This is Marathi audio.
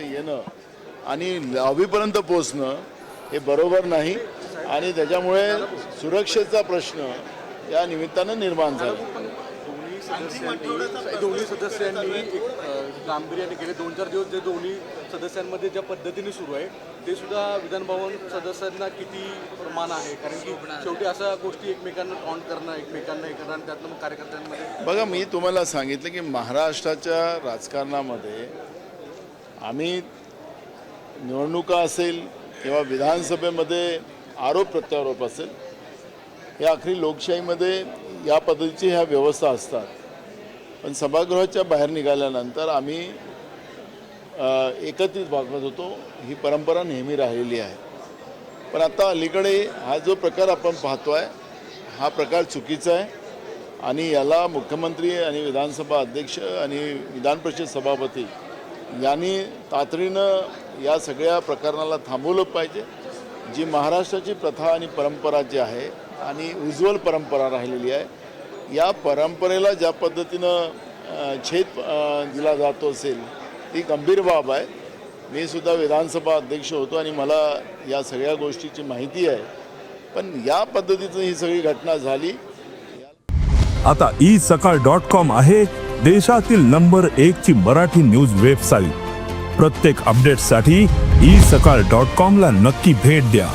येणं आणि लॉबीपर्यंत पोचणं हे बरोबर नाही. आणि त्याच्यामुळे सुरक्षेचा प्रश्न या निमित्तानं निर्माण झाला. सदस्यांनी दोन्ही सदस्यांनी एक गांभीर्याने केले. दोन चार दिवस जे दोन्ही सदस्यांमध्ये ज्या पद्धतीने सुरू आहे ते सुद्धा विधानभवन सदस्यांना किती प्रमाण आहे? कारण की शेवटी अशा गोष्टी एकमेकांना टॉन्ट करणं एकमेकांना हे करणं त्यातनं मग कार्यकर्त्यांमध्ये बघा मी तुम्हाला सांगितलं की महाराष्ट्राच्या राजकारणामध्ये आम्ही निवडणुका असेल किंवा विधानसभेमध्ये आरोप प्रत्यारोप असेल हे आखरी लोकशाहीमध्ये या पद्धतीची ह्या व्यवस्था असतात. पण सभागृहाच्या बाहेर निघाल्यानंतर आम्ही एकत्रित वागवत होतो. ही परंपरा नेहमी राहिलेली आहे. पण आता अलीकडे हा जो प्रकार आपण पाहतो आहे हा प्रकार चुकीचा आहे. आणि याला मुख्यमंत्री आणि विधानसभा अध्यक्ष आणि विधान परिषद सभापती यांनी तातडीनं या सगळ्या प्रकरणाला थांबवलं पाहिजे. जी महाराष्ट्राची प्रथा आणि परंपरा जी आहे आणि उज्ज्वल परंपरा राहिलेली आहे या परंपरेला ज्या पद्धतीनं छेद दिला जातो असेल ती गंभीर बाब आहे. मी सुद्धा विधानसभा अध्यक्ष होतो आणि मला या सगळ्या गोष्टीची माहिती आहे. पण या पद्धतीचं ही सगळी घटना झाली. आता ई सकाळ डॉट कॉम आहे देशातील नंबर एक ची मराठी न्यूज वेबसाईट. प्रत्येक अपडेटसाठी ई सकाळ डॉट कॉम ला नक्की भेट द्या.